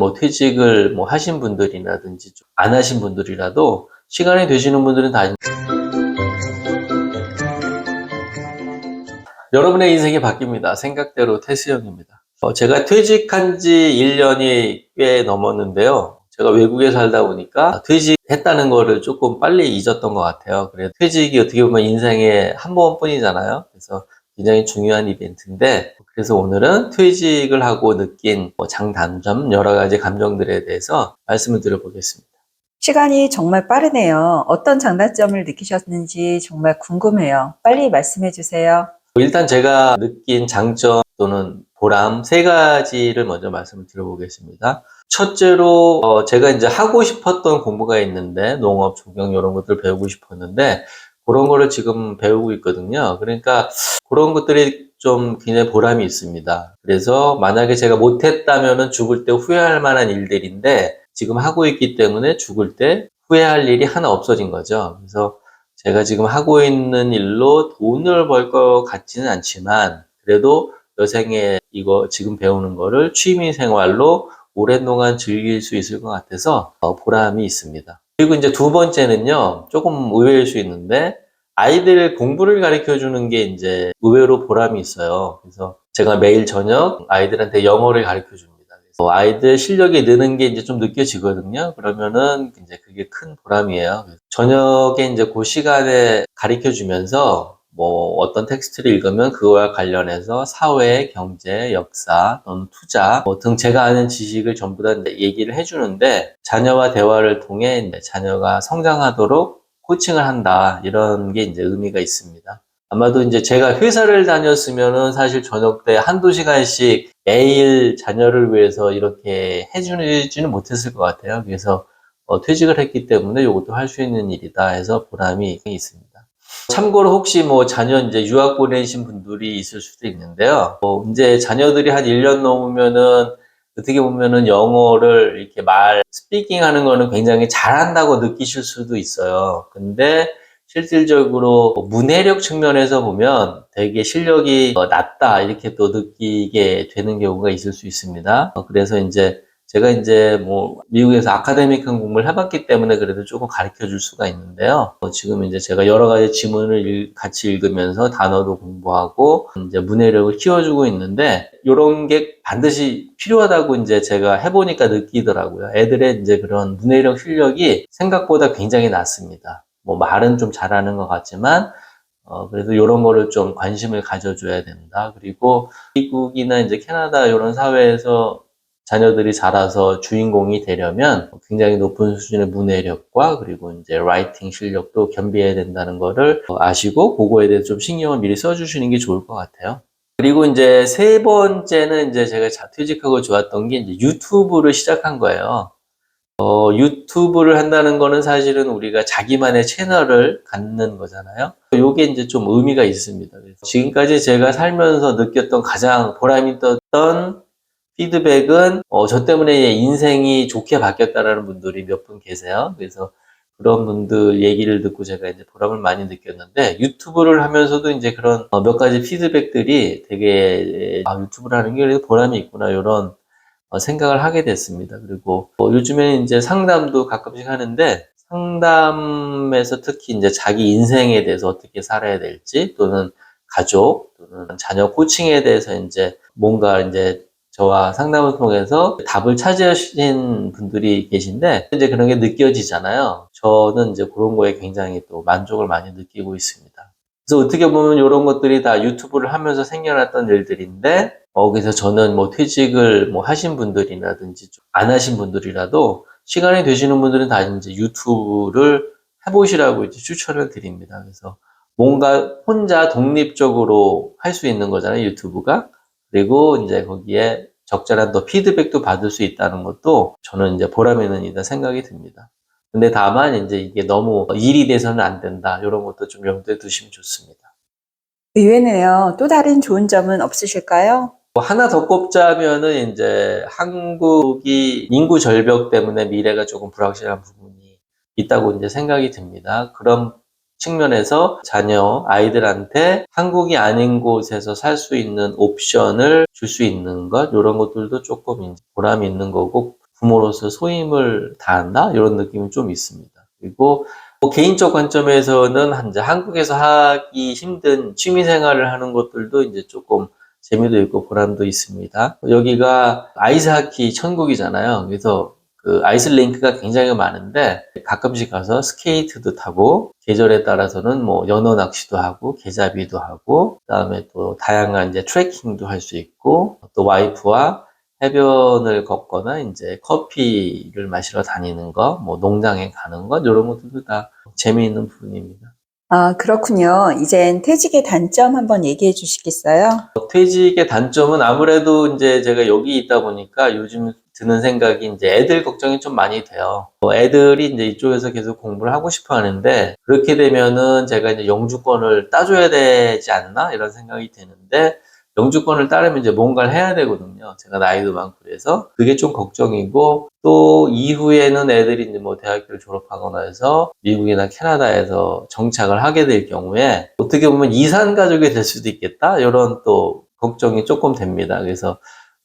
뭐 퇴직을 뭐 하신 분들이라든지 좀안 하신 분들이라도 시간이 되시는 분들은 다 여러분의 인생이 바뀝니다. 생각대로 태수형입니다. 어, 제가 퇴직한 지 1년이 꽤 넘었는데요. 제가 외국에 살다 보니까 퇴직했다는 거를 조금 빨리 잊었던 것 같아요. 그래서 퇴직이 어떻게 보면 인생에 한 번뿐이잖아요. 그래서 굉장히 중요한 이벤트인데 그래서 오늘은 퇴직을 하고 느낀 뭐 장단점 여러 가지 감정들에 대해서 말씀을 드려보겠습니다. 시간이 정말 빠르네요. 어떤 장단점을 느끼셨는지 정말 궁금해요. 빨리 말씀해 주세요. 일단 제가 느낀 장점 또는 보람 세 가지를 먼저 말씀을 드려보겠습니다. 첫째로 어, 제가 이제 하고 싶었던 공부가 있는데 농업, 조경 이런 것들 배우고 싶었는데 그런 거를 지금 배우고 있거든요. 그러니까 그런 것들이 좀 굉장히 보람이 있습니다. 그래서 만약에 제가 못했다면은 죽을 때 후회할 만한 일들인데 지금 하고 있기 때문에 죽을 때 후회할 일이 하나 없어진 거죠. 그래서 제가 지금 하고 있는 일로 돈을 벌 것 같지는 않지만 그래도 여생에 이거 지금 배우는 거를 취미 생활로 오랫동안 즐길 수 있을 것 같아서 어, 보람이 있습니다. 그리고 이제 두 번째는요, 조금 의외일 수 있는데 아이들 공부를 가르쳐 주는 게 이제 의외로 보람이 있어요. 그래서 제가 매일 저녁 아이들한테 영어를 가르쳐 줍니다. 그래서 아이들 실력이 느는 게 이제 좀 느껴지거든요. 그러면은 이제 그게 큰 보람이에요. 저녁에 이제 그 시간에 가르쳐 주면서 뭐 어떤 텍스트를 읽으면 그거와 관련해서 사회, 경제, 역사 또는 투자 뭐 등 제가 아는 지식을 전부 다 얘기를 해주는데 자녀와 대화를 통해 자녀가 성장하도록 코칭을 한다 이런 게 이제 의미가 있습니다. 아마도 이제 제가 회사를 다녔으면은 사실 저녁 때 한두 시간씩 매일 자녀를 위해서 이렇게 해주지는 못했을 것 같아요. 그래서 어, 퇴직을 했기 때문에 이것도 할 수 있는 일이다 해서 보람이 있습니다. 참고로 혹시 뭐 자녀 이제 유학 보내신 분들이 있을 수도 있는데요. 뭐 이제 자녀들이 한 1년 넘으면은 어떻게 보면은 영어를 이렇게 말, 스피킹 하는 거는 굉장히 잘한다고 느끼실 수도 있어요. 근데 실질적으로 문해력 측면에서 보면 되게 실력이 어, 낮다 이렇게 또 느끼게 되는 경우가 있을 수 있습니다. 어, 그래서 이제 제가 이제 뭐 미국에서 아카데믹한 공부를 해봤기 때문에 그래도 조금 가르쳐 줄 수가 있는데요. 어, 지금 이제 제가 여러 가지 지문을 읽- 같이 읽으면서 단어도 공부하고 이제 문해력을 키워주고 있는데 이런 게 반드시 필요하다고 이제 제가 해보니까 느끼더라고요. 애들의 이제 그런 문해력 실력이 생각보다 굉장히 낮습니다. 뭐 말은 좀 잘하는 것 같지만 어, 그래서 이런 거를 좀 관심을 가져줘야 된다. 그리고 미국이나 이제 캐나다 이런 사회에서 자녀들이 자라서 주인공이 되려면 굉장히 높은 수준의 문해력과 그리고 이제 라이팅 실력도 겸비해야 된다는 거를 아시고 그거에 대해서 좀 신경을 미리 써주시는 게 좋을 것 같아요. 그리고 이제 세 번째는 이제 제가 자- 퇴직하고 좋았던 게 이제 유튜브를 시작한 거예요. 어, 유튜브를 한다는 거는 사실은 우리가 자기만의 채널을 갖는 거잖아요. 요게 이제 좀 의미가 있습니다. 지금까지 제가 살면서 느꼈던 가장 보람이 떴던 피드백은 어, 저 때문에 인생이 좋게 바뀌었다라는 분들이 몇 분 계세요. 그래서 그런 분들 얘기를 듣고 제가 이제 보람을 많이 느꼈는데 유튜브를 하면서도 이제 그런 어, 몇 가지 피드백들이 되게 아, 유튜브를 하는 게 보람이 있구나 이런 어, 생각을 하게 됐습니다. 그리고 어, 요즘에는 이제 상담도 가끔씩 하는데 상담에서 특히 이제 자기 인생에 대해서 어떻게 살아야 될지 또는 가족 또는 자녀 코칭에 대해서 이제 뭔가 이제 저와 상담을 통해서 답을 찾으신 분들이 계신데 이제 그런 게 느껴지잖아요. 저는 이제 그런 거에 굉장히 또 만족을 많이 느끼고 있습니다. 그래서 어떻게 보면 이런 것들이 다 유튜브를 하면서 생겨났던 일들인데 어, 그래서 저는 뭐 퇴직을 뭐 하신 분들이라든지 좀안 하신 분들이라도 시간이 되시는 분들은 다 이제 유튜브를 해보시라고 이제 추천을 드립니다. 그래서 뭔가 혼자 독립적으로 할 수 있는 거잖아요, 유튜브가. 그리고 이제 거기에 적절한 또 피드백도 받을 수 있다는 것도 저는 이제 보람 있는 일이다 생각이 듭니다. 근데 다만 이제 이게 너무 일이 돼서는 안 된다. 이런 것도 좀 염두에 두시면 좋습니다. 의외네요. 또 다른 좋은 점은 없으실까요? 뭐 하나 더 꼽자면은 이제 한국이 인구 절벽 때문에 미래가 조금 불확실한 부분이 있다고 이제 생각이 듭니다. 그런 측면에서 자녀, 아이들한테 한국이 아닌 곳에서 살 수 있는 옵션을 줄 수 있는 것, 이런 것들도 조금 보람이 있는 거고, 부모로서 소임을 다한다 이런 느낌이 좀 있습니다. 그리고 뭐 개인적 관점에서는 이제 한국에서 하기 힘든 취미 생활을 하는 것들도 이제 조금 재미도 있고 보람도 있습니다. 여기가 아이스 하키 천국이잖아요. 그래서 그 아이슬링크가 굉장히 많은데 가끔씩 가서 스케이트도 타고 계절에 따라서는 뭐 연어 낚시도 하고 개잡이도 하고 그다음에 또 다양한 이제 트레킹도 할 수 있고 또 와이프와 해변을 걷거나 이제 커피를 마시러 다니는 거, 뭐 농장에 가는 것 이런 것들도 다 재미있는 부분입니다. 아, 그렇군요. 이젠 퇴직의 단점 한번 얘기해 주시겠어요? 퇴직의 단점은 아무래도 이제 제가 여기 있다 보니까 요즘 드는 생각이 이제 애들 걱정이 좀 많이 돼요. 뭐 애들이 이제 이쪽에서 계속 공부를 하고 싶어 하는데 그렇게 되면은 제가 이제 영주권을 따줘야 되지 않나 이런 생각이 드는데 영주권을 따르면 이제 뭔가를 해야 되거든요. 제가 나이도 많고 그래서 그게 좀 걱정이고 또 이후에는 애들이 이제 뭐 대학교를 졸업하거나 해서 미국이나 캐나다에서 정착을 하게 될 경우에 어떻게 보면 이산 가족이 될 수도 있겠다 이런 또 걱정이 조금 됩니다. 그래서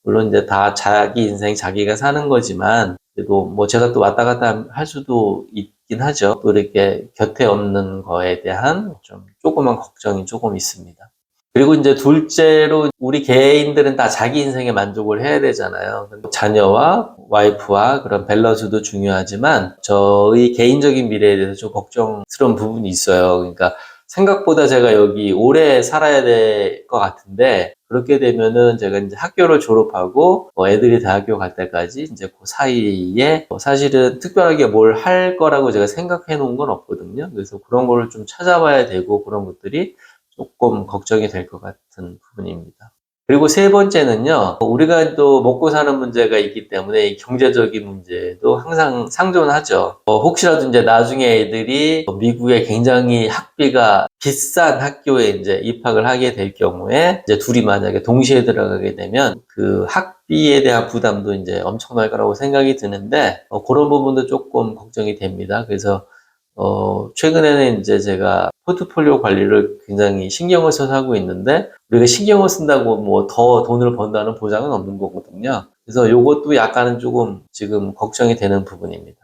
물론 이제 다 자기 인생 자기가 사는 거지만 그래도 뭐 제가 또 왔다 갔다 할 수도 있긴 하죠. 또 이렇게 곁에 없는 거에 대한 좀 조그만 걱정이 조금 있습니다. 그리고 이제 둘째로 우리 개인들은 다 자기 인생에 만족을 해야 되잖아요. 자녀와 와이프와 그런 밸런스도 중요하지만 저의 개인적인 미래에 대해서 좀 걱정스러운 부분이 있어요. 그러니까 생각보다 제가 여기 오래 살아야 될 것 같은데 그렇게 되면은 제가 이제 학교를 졸업하고 어, 애들이 대학교 갈 때까지 이제 그 사이에 어, 사실은 특별하게 뭘 할 거라고 제가 생각해 놓은 건 없거든요. 그래서 그런 거를 좀 찾아봐야 되고 그런 것들이 조금 걱정이 될 것 같은 부분입니다. 그리고 세 번째는요, 우리가 또 먹고 사는 문제가 있기 때문에 이 경제적인 문제도 항상 상존하죠. 어, 혹시라도 이제 나중에 애들이 미국에 굉장히 학비가 비싼 학교에 이제 입학을 하게 될 경우에 이제 둘이 만약에 동시에 들어가게 되면 그 학비에 대한 부담도 이제 엄청날 거라고 생각이 드는데 어, 그런 부분도 조금 걱정이 됩니다. 그래서 어, 최근에는 이제 제가 포트폴리오 관리를 굉장히 신경을 써서 하고 있는데, 우리가 신경을 쓴다고 뭐 더 돈을 번다는 보장은 없는 거거든요. 그래서 요것도 약간은 조금 지금 걱정이 되는 부분입니다.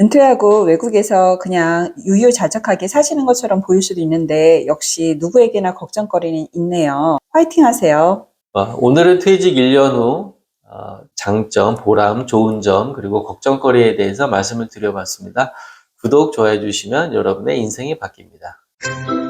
은퇴하고 외국에서 그냥 유유자적하게 사시는 것처럼 보일 수도 있는데 역시 누구에게나 걱정거리는 있네요. 화이팅 하세요. 어, 오늘은 퇴직 1년 후 어, 장점, 보람, 좋은 점, 그리고 걱정거리에 대해서 말씀을 드려봤습니다. 구독, 좋아해 주시면 여러분의 인생이 바뀝니다. Thank you.